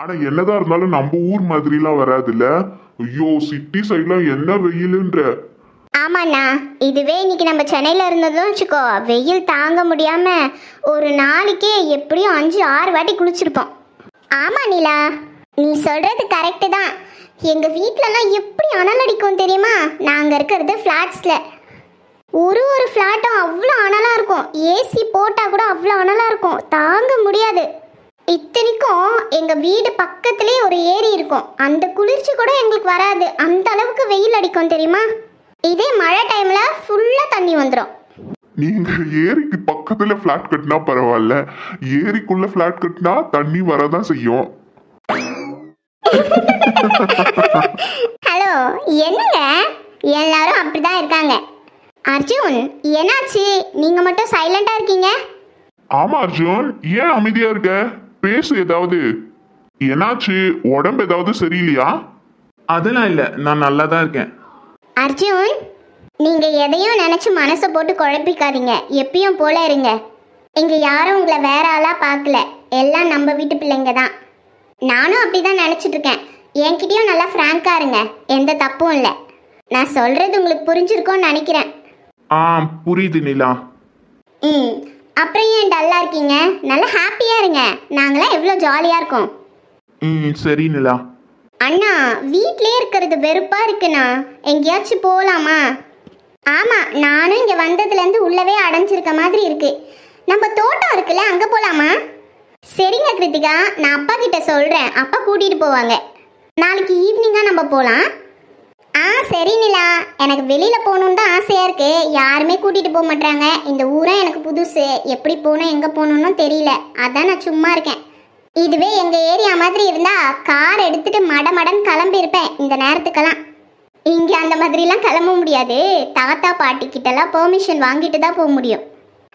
ஆனா என்னதான் இருந்தாலும் நம்ம ஊர் மாதிரிலாம் வராதுல்ல? ஐயோ சிட்டி சைட்லாம் என்ன வெயிலுன்ற? ஆமாண்ணா இதுவே இன்னைக்கு நம்ம சென்னையில் இருந்ததும் வச்சுக்கோ வெயில் தாங்க முடியாம ஒரு நாளைக்கே எப்படியும் அஞ்சு ஆறு வாட்டி குளிச்சிருப்போம். ஆமா நிலா. நீ சொல்றது கரெக்டு தான். எங்க வீட்டிலலாம் எப்படி அனல் அடிக்கும் தெரியுமா? நாங்கள் இருக்கிறது ஃப்ளாட்ஸ்ல ஒரு ஒரு ஃப்ளாட்டும் அவ்வளோ அனலாக இருக்கும். ஏசி போட்டால் கூட அவ்வளோ அனலாக இருக்கும். தாங்க முடியாது. இத்தனைக்கும் எங்கள் வீடு பக்கத்துலேயே ஒரு ஏரி இருக்கும். அந்த குளிர்ச்சி கூட எங்களுக்கு வராது. அந்த அளவுக்கு வெயில் அடிக்கும் தெரியுமா? இதே மழை டைமில் ஃபுல்லாக தண்ணி வந்துடும் நீங்க ஏரிக்கு பக்கத்துல ஃபிளாட் கட்டினா பரவாயில்ல. ஏரிக்குள்ள ஃபிளாட் கட்டினா தண்ணி வரதான் செய்யும். ஹலோ என்னங்க? எல்லாரும் அப்படிதான் இருக்காங்க. அர்ஜுன் என்னாச்சு? நீங்கள் மட்டும் சைலண்டாக இருக்கீங்க? ஆமா அர்ஜுன். ஏன் அமைதியா இருக்க? பேசு ஏதாவது. என்னாச்சு? உடம்பு ஏதாவது சரியில்லையா? அதெல்லாம் இல்லை. நான் நல்லா தான் இருக்கேன். அர்ஜுன் நீங்க எதையும் நினைச்சு மனசை போட்டு குழப்பிக்காதீங்க. எப்பயும் போல இருங்க. இங்க யாரும் உங்களை வேற ஆளா பார்க்கல. எல்லாம் நம்ம வீட்டு பிள்ளைங்க தான். நானும் அப்படிதான் நினைச்சிட்டு இருக்கேன். என்கிட்டயும் நல்லா ஃப்ராங்கா இருங்க. எந்த தப்பும் இல்லை. நான் சொல்றது உங்களுக்கு புரிஞ்சிருக்கும்னு நினைக்கிறேன். ஆ புரியுது நிலா. ம். அப்புறம் ஏன் டல்லா இருக்கீங்க? நல்லா ஹாப்பியா இருங்க. நாங்களாம் எவ்வளோ ஜாலியா இருக்கோம். ம் சரி நிலா. அண்ணா வீட்லயே இருக்கிறது வெறுப்பா இருக்குண்ணா. எங்கேயாச்சும் போகலாமா ஆமாம் நானும் இங்கே வந்ததுலேருந்து உள்ளவே அடைஞ்சிருக்க மாதிரி இருக்கு. நம்ம தோட்டம் இருக்குல்ல அங்கே போகலாமா சரிங்க கிருத்திகா. நான் அப்பா கிட்ட சொல்கிறேன் அப்பா கூட்டிகிட்டு போவாங்க. நாளைக்கு ஈவினிங்காக நம்ம போகலாம் ஆ சரி நிலா. எனக்கு வெளியில் போகணுன்னு தான் ஆசையாக இருக்கு. யாருமே கூட்டிகிட்டு போக மாட்டாங்க இந்த ஊராக எனக்கு புதுசு. எப்படி போகணும் எங்கே போகணுன்னு தெரியல. அதான் நான் சும்மா இருக்கேன். இதுவே எங்கள் ஏரியா மாதிரி இருந்தால் கார் எடுத்துட்டு மட மடன் கிளம்பியிருப்பேன் இந்த நேரத்துக்கெல்லாம். இங்கே அந்த மாதிரிலாம் கிளம்ப முடியாது. தாத்தா பாட்டி கிட்டலாம் பெர்மிஷன் வாங்கிட்டு தான் போக முடியும்.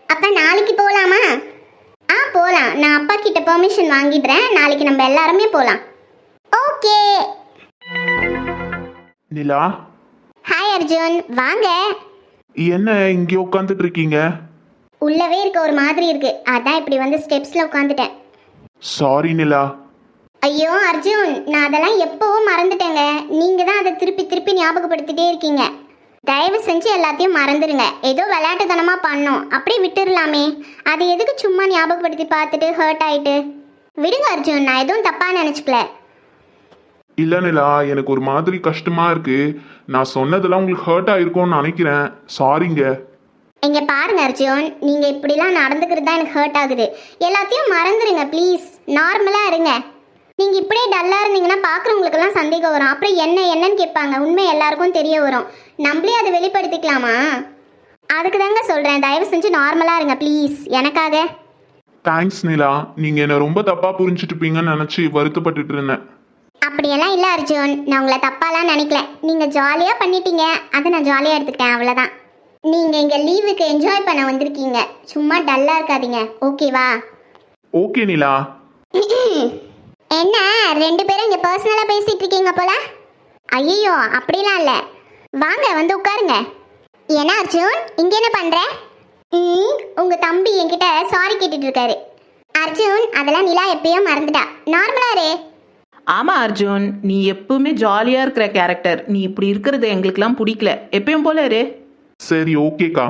அப்போ நாளைக்கு போகலாமா ஆ போகலாம் நான் அப்பா கிட்ட பெர்மிஷன் வாங்கிடுறேன். நாளைக்கு நம்ம எல்லாருமே போகலாம் ஓகே. நிலா ஹாய் அர்ஜுன். வாங்க. என்ன இங்கே உட்காந்துட்டு இருக்கீங்க உள்ளவே இருக்க ஒரு மாதிரி இருக்கு. அதான் இப்படி வந்து ஸ்டெப்ஸ்ல உட்காந்துட்டேன் சாரி நிலா. ஐயோ அர்ஜுன். நான் அதெல்லாம் எப்பவோ மறந்துட்டேங்க. நீங்க தான் அதை திருப்பி திருப்பி ஞாபகப்படுத்திட்டே இருக்கீங்க. தயவு செஞ்சு எல்லாத்தையும் மறந்துடுங்க. ஏதோ விளையாட்டுத்தனமா பண்ணோம். அப்படியே விட்டுடலாமே அது எதுக்கு சும்மா ஞாபகப்படுத்தி பார்த்துட்டு ஹர்ட் ஆயிட்டு? விடுங்க அர்ஜுன். நான் எதுவும் தப்பா நினைச்சுக்கல. இல்லை நிலா எனக்கு ஒரு மாதிரி கஷ்டமா இருக்கு. நான் சொன்னதெல்லாம் உங்களுக்கு ஹர்ட் ஆயிருக்கும்னு நினைக்கிறேன். சாரிங்க இங்க பாருங்க அர்ஜுன் நீங்க இப்படிலாம் நடந்துக்கிறது தான் எனக்கு ஹர்ட் ஆகுது. எல்லாத்தையும் மறந்துடுங்க ப்ளீஸ் நார்மலா இருங்க. நீங்க இப்படியே டல்லா இருந்தீங்கன்னா பாக்குறவங்களுக்கெல்லாம் சந்தேகம் வரும். அப்புறம் என்ன என்னன்னு கேட்பாங்க. உண்மை எல்லாருக்கும் தெரிய வரும். நம்மளே அதை வெளிப்படுத்திக்கலாமா? அதுக்கு தாங்க சொல்றேன். தயவு செஞ்சு நார்மலா இருங்க ப்ளீஸ் எனக்காக. தேங்க்ஸ் நிலா. நீங்கள் என்னை ரொம்ப தப்பாக புரிஞ்சுட்டுப்பீங்கன்னு நினச்சி வருத்தப்பட்டுட்டு இருந்தேன். அப்படியெல்லாம் இல்லை அர்ஜுன். நான் உங்களை தப்பாலாம் நினைக்கல. நீங்கள் ஜாலியாக பண்ணிட்டீங்க. அதை நான் ஜாலியாக எடுத்துக்கிட்டேன் அவ்வளோதான் நீங்கள் இங்கே லீவுக்கு என்ஜாய் பண்ண வந்திருக்கீங்க. சும்மா டல்லாக இருக்காதீங்க. ஓகேவா ஓகே நிலா. என்ன? ரெண்டு பேரும் இங்கே பர்சனலாக பேசிட்டு இருக்கீங்க போல? ஐயோ அப்படிலாம் இல்லை. வாங்க வந்து உட்காருங்க. என்ன அர்ஜுன்? இங்கே என்ன பண்ணுற ம் உங்கள் தம்பி என்கிட்ட சாரி கேட்டுட்டு இருக்காரு. அர்ஜுன் அதெல்லாம் நிலா எப்பயோ மறந்துட்டா. நார்மலா இரு. ஆமாம் அர்ஜுன் நீ எப்பவுமே ஜாலியாக இருக்கிற கேரக்டர் நீ இப்படி இருக்கிறது எங்களுக்கெல்லாம் பிடிக்கல. எப்பயும் போல இரு. சரி ஓகேக்கா.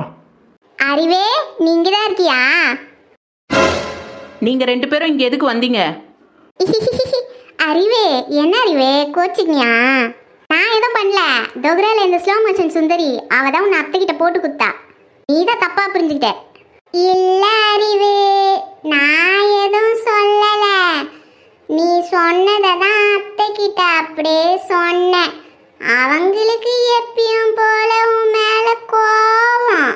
அறிவே நீங்க தான் இருக்கியா? நீங்கள் ரெண்டு பேரும் இங்கே எதுக்கு வந்தீங்க? அறிவே என்ன அறிவே கோச்சிக்கியா நான் எதுவும் பண்ணல. தொகுரால இந்த ஸ்லோ மோஷன் சுந்தரி அவ தான் உன்னை அத்தைக்கிட்ட போட்டு குத்தா. நீ தான் தப்பா புரிஞ்சுக்கிட்ட. இல்ல அறிவே நான் எதுவும் நீ சொன்னதை தான் அத்தைக்கிட்ட அப்படியே சொன்னேன். அவங்களுக்கு எப்பயும் போல உன் மேல கோவம்.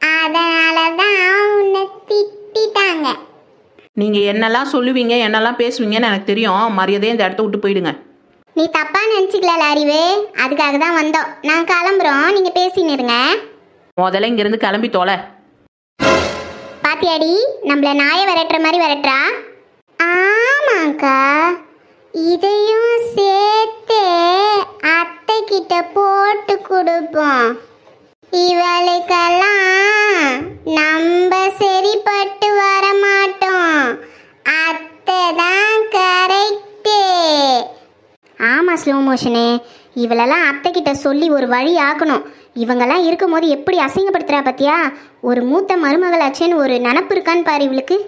அதனால தான் உன்னை திட்டிட்டாங்க. நீங்கள் என்னெல்லாம் சொல்லுவீங்க என்னெல்லாம் பேசுவீங்கன்னு எனக்கு தெரியும். மரியாதையை இந்த இடத்த விட்டு போயிடுங்க. நீ தப்பா நினச்சிக்கல அறிவு அதுக்காக தான் வந்தோம். நான் கிளம்புறோம். நீங்க பேசின்னு இருங்க. முதல்ல இங்கேருந்து கிளம்பி தொலை. பாத்தியாடி நம்மள நாயை விரட்டுற மாதிரி விரட்டுறா. ஆமாக்கா இதையும் சேர்த்து அத்தை கிட்ட போட்டு கொடுப்போம். இவளுக்கெல்லாம் நம்ம சரிப்பட்டு வர மாட்டோம். அத்தை தான் கரெக்டு. ஆமாம் ஸ்லோ மோஷனு. இவளெல்லாம் அத்தைக்கிட்ட சொல்லி ஒரு வழி ஆக்கணும் இவங்கெல்லாம் இருக்கும்போது எப்படி அசிங்கப்படுத்துறா பத்தியா? ஒரு மூத்த மருமகளாச்சேன்னு ஒரு நினப்பு இருக்கான்னு பாரு இவளுக்கு.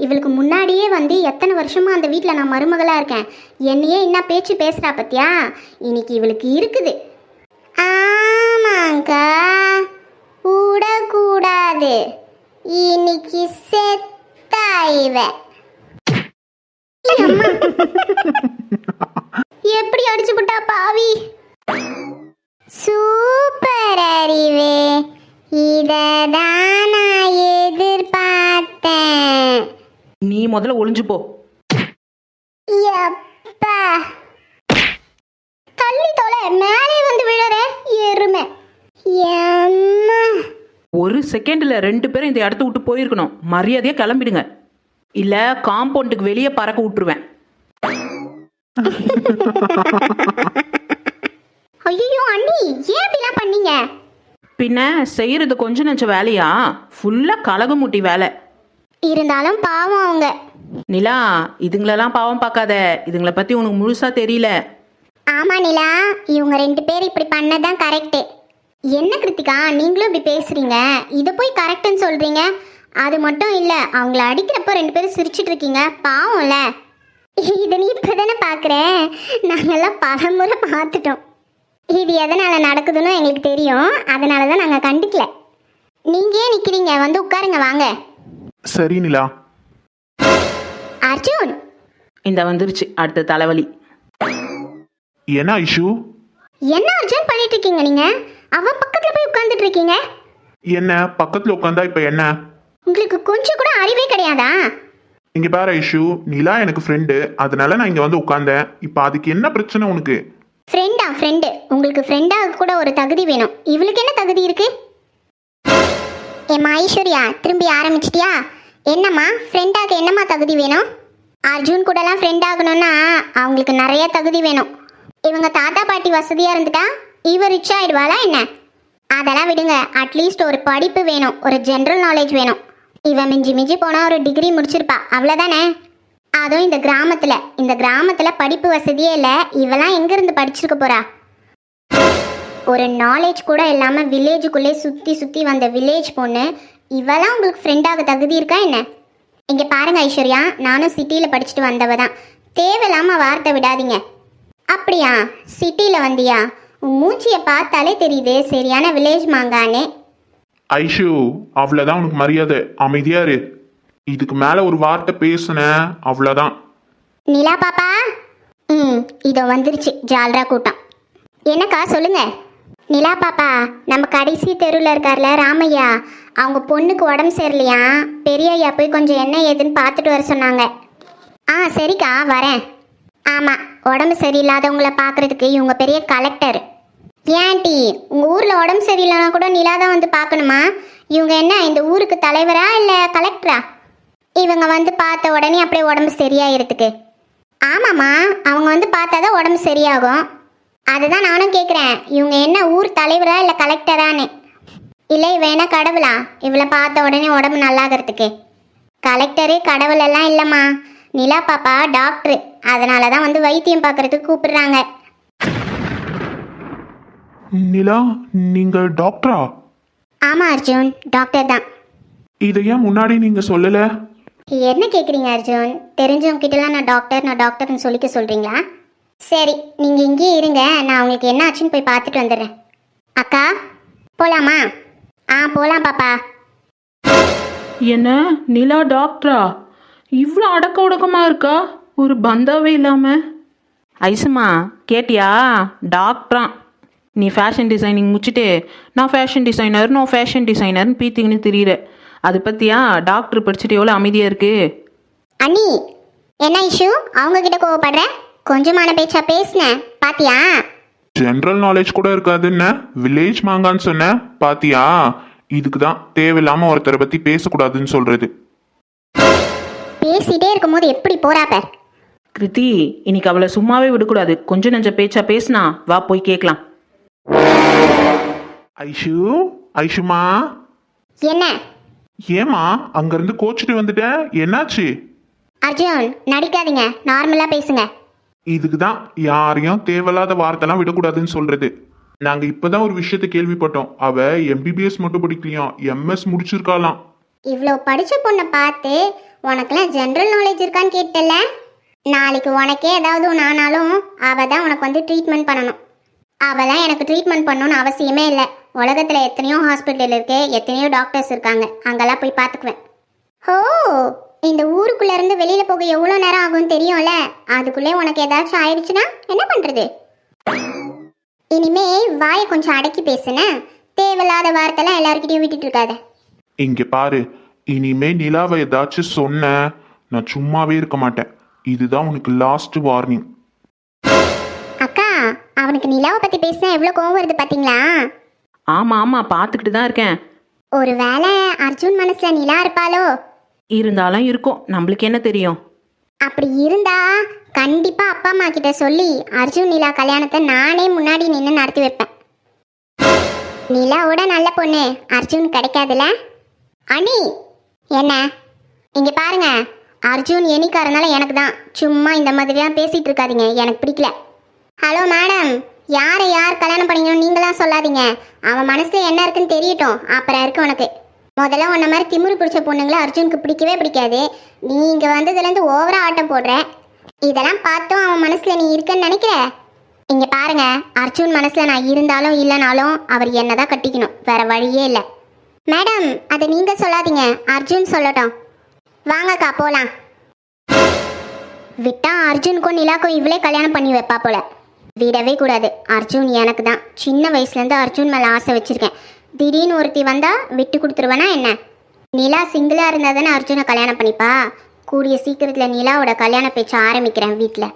இவளுக்கு முன்னாடியே வந்து எத்தனை வருஷமா அந்த வீட்டில் நான் மருமகளா இருக்கேன்? என்னையே என்ன பேச்சு பேசுறா பத்தியா? இன்னைக்கு இவளுக்கு இருக்குது. ஆமாங்கா. விடக்கூடாது. இன்னைக்கு செத்தா இவ. எப்படி அடிச்சு விட்டா பாவி? நீ முதல்ல ஒளிஞ்சு போ. தள்ளி தொலை மேலே வந்து விழற எருமை. ஒரு செகண்ட்ல ரெண்டு பேரும் இந்த இடத்த விட்டு போயிருக்கணும். மரியாதையா கிளம்பிடுங்க. இல்ல காம்பவுண்டுக்கு வெளியே பறக்க விட்டுருவேன். ஐயோ அண்ணி ஏன் இப்படிலாம் பண்ணீங்க? பின்ன செய்யறது கொஞ்சம் நெஞ்ச வேலையா? ஃபுல்லா கலகமுட்டி வேலை. இருந்தாலும் பாவம் அவங்க. நிலா இதுங்களெல்லாம் பாவம் பார்க்காத. இதுங்களை பத்தி உனக்கு முழுசா தெரியல. ஆமா நிலா இவங்க ரெண்டு பேர் இப்படி பண்ணதான் கரெக்டு என்ன கிருத்திகா நீங்களும் இப்படி பேசுறீங்க? இதை போய் கரெக்டுன்னு சொல்றீங்க? அது மட்டும் இல்ல அவங்கள அடிக்கிறப்போ ரெண்டு பேரும் சிரிச்சிட்டு இருக்கீங்க. பாவம்ல. இதை நீ இப்பதானே பாக்குற நாங்கெல்லாம் பல முறை பார்த்துட்டோம். இது எதனால நடக்குதுன்னு எங்களுக்கு தெரியும். அதனால தான் நாங்கள் கண்டுக்கல. நீங்க ஏன் நிக்கிறீங்க? வந்து உட்காருங்க வாங்க. சரி நிலா. அர்ஜுன். இந்த வந்துருச்சு அடுத்த தலைவலி. என்ன ஐஷு? என்ன அர்ஜுன் பண்ணிட்டு இருக்கீங்க நீங்க? அவ பக்கத்துல போய் உட்கார்ந்துட்டு இருக்கீங்க என்ன பக்கத்துல உட்காந்தா இப்ப என்ன? உங்களுக்கு கொஞ்சம் கூட அறிவே கிடையாதா? இங்க பாரு ஐஷு. நிலா எனக்கு ஃப்ரெண்டு அதனால நான் இங்க வந்து உட்கார்ந்தேன். இப்ப அதுக்கு என்ன பிரச்சனை உனக்கு? ஃப்ரெண்டா ஃப்ரெண்டு உங்களுக்கு ஃப்ரெண்டாக கூட ஒரு தகுதி வேணும். இவளுக்கு என்ன தகுதி இருக்கு? ஏம்மா ஐஸ்வர்யா திரும்பி ஆரம்பிச்சிட்டியா? என்னம்மா ஃப்ரெண்டாக என்னம்மா தகுதி வேணும்? அர்ஜுன் கூடலாம் ஃப்ரெண்ட் ஆகணும்னா அவங்களுக்கு நிறைய தகுதி வேணும். இவங்க தாத்தா பாட்டி வசதியாக இருந்துட்டா இவர் ரிச் ஆகிடுவாளா என்ன? அதெல்லாம் விடுங்க அட்லீஸ்ட் ஒரு படிப்பு வேணும் ஒரு ஜென்ரல் நாலேஜ் வேணும். இவன் மிஞ்சி மிஞ்சி போனால் ஒரு டிகிரி முடிச்சிருப்பா அவ்வளோதானே அதுவும் இந்த கிராமத்தில் இந்த கிராமத்தில் படிப்பு வசதியே இல்லை இவெல்லாம் எங்கேருந்து படிச்சிருக்க போகிறா ஒரு நாலேஜ் கூட இல்லாமல் வில்லேஜுக்குள்ளே சுற்றி சுற்றி வந்த வில்லேஜ் பொண்ணு இவெல்லாம் உங்களுக்கு ஃப்ரெண்டாக தகுதி இருக்கா என்ன? இங்கே பாருங்க ஐஸ்வர்யா நானும் சிட்டியில் படிச்சுட்டு வந்தவ தான். தேவையில்லாமல் வார்த்தை விடாதீங்க. அப்படியா? சிட்டியில் வந்தியா? உன் மூச்சியை பார்த்தாலே தெரியுது சரியான வில்லேஜ் மாங்கான்னு ஐஷு அவ்வளவுதான் உனக்கு மரியாதை. அமைதியா இரு. இதுக்கு மேல ஒரு வார்த்தை பேசுன அவ்வளவுதான். நிலா பாப்பா? ம் இதோ வந்துருச்சு. ஜால்ரா கூட்டம். என்னக்கா சொல்லுங்க? நிலா பாப்பா நம்ம கடைசி தெருவில் இருக்கார்ல ராமையா அவங்க பொண்ணுக்கு உடம்பு சரியில்லையா? பெரியய்யா போய் கொஞ்சம் என்ன ஏதுன்னு பார்த்துட்டு வர சொன்னாங்க. ஆ சரிக்கா வரேன். ஆமாம் உடம்பு சரியில்லாதவங்கள பார்க்குறதுக்கு இவங்க பெரிய கலெக்டர் ஏன்டி உங்கள் ஊரில் உடம்பு சரியில்லைனா கூட நிலா தான் வந்து பார்க்கணுமா? இவங்க என்ன இந்த ஊருக்கு தலைவரா இல்லை கலெக்டரா இவங்க வந்து பார்த்த உடனே அப்படியே உடம்பு சரியாயிருதுக்கு. ஆமாம்மா அவங்க வந்து பார்த்தா தான் உடம்பு சரியாகும். அதுதான் நானும் கேட்குறேன் இவங்க என்ன ஊர் தலைவரா இல்லை கலெக்டரான்னு? இல்லை என்ன கடவுளா? இவளை பார்த்த உடனே உடம்பு நல்லாகிறதுக்கு. கலெக்டரு கடவுள் எல்லாம் இல்லைம்மா. நிலா பாப்பா டாக்டரு. அதனால தான் வந்து வைத்தியம் பார்க்கறதுக்கு கூப்பிடுறாங்க. நிலா நீங்க டாக்டரா? ஆமாம் அர்ஜுன். டாக்டர் தான். இதை ஏன் முன்னாடி நீங்க சொல்லல? என்ன கேட்குறீங்க அர்ஜுன்? தெரிஞ்சவங்க கிட்டலாம் நான் டாக்டர் நான் டாக்டர்னு சொல்லிக்க சொல்கிறீங்களா சரி நீங்கள் இங்கேயே இருங்க. நான் உங்களுக்கு என்ன ஆச்சுன்னு போய் பார்த்துட்டு வந்துடுறேன். அக்கா போகலாமா ஆ போகலாம் பாப்பா. என்ன? நிலா டாக்டரா? இவ்வளோ அடக்க உடக்கமா இருக்கா? ஒரு பந்தாவே இல்லாம. ஐசுமா கேட்டியா? டாக்டரான் நீ ஃபேஷன் டிசைனிங் முடிச்சுட்டு நான் ஃபேஷன் டிசைனர் நான் ஃபேஷன் டிசைனர்னு பீத்திங்கன்னு தெரியுற. அது பத்தியா? டாக்டர் படிச்சுட்டு எவ்வளோ அமைதியாக இருக்கு? அண்ணி என்ன இஷ்யூ? அவங்க கிட்ட கோவப்படுற? கொஞ்சமான பேச்சா பேசினேன் பாத்தியா? ஜெனரல் நாலேஜ் கூட இருக்காதுன்னு வில்லேஜ் மாங்கான்னு சொன்ன பாத்தியா? இதுக்கு தான் தேவையில்லாம ஒருத்தரை பத்தி பேசக்கூடாதுன்னு சொல்றது. பேசிட்டே இருக்கும்போது எப்படி போறாப்ப? கிருத்தி இன்னைக்கு அவளை சும்மாவே விடக்கூடாது. கொஞ்சம் நெஞ்ச பேச்சா பேசினா வா போய் கேட்கலாம். ஐஷு ஐஷுமா? என்ன? ஏமா அங்கிருந்து கோச்சிட்டு வந்துட்டேன் என்னாச்சு? அர்ஜுன் நடிக்காதீங்க. நார்மலா பேசுங்க. இதுக்கு தான் யாரையும் தேவையில்லாத வார்த்தைலாம் விடக்கூடாதுன்னு சொல்றது. நாங்க இப்பதான் ஒரு விஷயத்த கேள்விப்பட்டோம். அவ எம்பிபிஎஸ் மட்டும் படிக்கலையாம் எம்எஸ் முடிச்சிருக்காளாம். இவ்வளோ படிச்ச பொண்ணை பார்த்து உனக்கெல்லாம் ஜென்ரல் நாலேஜ் இருக்கான்னு கேட்டல? நாளைக்கு உனக்கே ஏதாவது ஒன்று ஆனாலும் அவ தான் உனக்கு வந்து ட்ரீட்மெண்ட் பண்ணணும். அவளாம் எனக்கு ட்ரீட்மெண்ட் பண்ணணும்னு அவசியமே இல்லை. உலகத்தில் எத்தனையோ ஹாஸ்பிட்டல் இருக்கு எத்தனையோ டாக்டர்ஸ் இருக்காங்க. அங்கெல்லாம் போய் பார்த்துக்குவேன். ஓ! இந்த ஊருக்குள்ள இருந்து வெளியில போக எவ்வளோ நேரம் ஆகும்னு தெரியும்ல? அதுக்குள்ளே உனக்கு ஏதாச்சும் ஆயிடுச்சுன்னா என்ன பண்றது? இனிமே வாயை கொஞ்சம் அடக்கி பேசுன. தேவையில்லாத வார்த்தைலாம் எல்லாருக்கிட்டையும் விட்டுட்டு இருக்காத. இங்க பாரு இனிமே நிலாவை ஏதாச்சும் சொன்ன நான் சும்மாவே இருக்க மாட்டேன். இதுதான் உனக்கு லாஸ்ட் வார்னிங் அக்கா அவனுக்கு நிலாவை பத்தி பேசினா எவ்வளோ கோவம் வருது பாத்தீங்களா? ஆமாம் ஆமாம் பார்த்துக்கிட்டு தான் இருக்கேன். ஒருவேளை அர்ஜுன் மனசுல நிலா இருப்பாளோ? இருந்தாலும் இருக்கும். நம்மளுக்கு என்ன தெரியும்? அப்படி இருந்தா கண்டிப்பா அப்பா அம்மா கிட்ட சொல்லி அர்ஜுன் நிலா கல்யாணத்தை நானே முன்னாடி நின்று நடத்தி வைப்பேன். நிலாவோட நல்ல பொண்ணு அர்ஜுன் கிடைக்காதுல? அனி என்ன? இங்க பாருங்க. அர்ஜுன் எனிக்காரனால எனக்கு தான். சும்மா இந்த மாதிரிலாம் பேசிட்டு இருக்காதீங்க. எனக்கு பிடிக்கல. ஹலோ மேடம் யாரை யார் கல்யாணம் பண்ணிக்கணும் நீங்களாம் சொல்லாதீங்க. அவன் மனசுல என்ன இருக்குன்னு தெரியட்டும். அப்புறம் இருக்கு உனக்கு. முதல்ல உன்ன மாதிரி திமிரு பிடிச்ச பொண்ணுங்களை அர்ஜுனுக்கு பிடிக்கவே பிடிக்காது. நீ இங்கே வந்ததுலேருந்து ஓவராக ஆட்டம் போடுற. இதெல்லாம் பார்த்தும் அவன் மனசில் நீ இருக்கன்னு நினைக்கிற? இங்கே பாருங்க அர்ஜுன் மனசில் நான் இருந்தாலும் இல்லைனாலும் அவர் என்னதான் கட்டிக்கணும். வேற வழியே இல்லை. மேடம் அதை நீங்கள் சொல்லாதீங்க. அர்ஜுன் சொல்லட்டும். வாங்கக்கா போகலாம் விட்டா அர்ஜுனுக்கும் நிலாக்கும் இவளே கல்யாணம் பண்ணி வைப்பா போல. விடவே கூடாது. அர்ஜுன் எனக்கு தான். சின்ன வயசுலேருந்து அர்ஜுன் மேலே ஆசை வச்சுருக்கேன். திடீர்னு ஒருத்தி வந்தா விட்டு கொடுத்துருவேனா என்ன? நிலா சிங்கிளாக இருந்தால் தானே அர்ஜுனை கல்யாணம் பண்ணிப்பா? கூடிய சீக்கிரத்தில் நிலாவோட கல்யாண பேச்சு ஆரம்பிக்கிறேன் வீட்டில்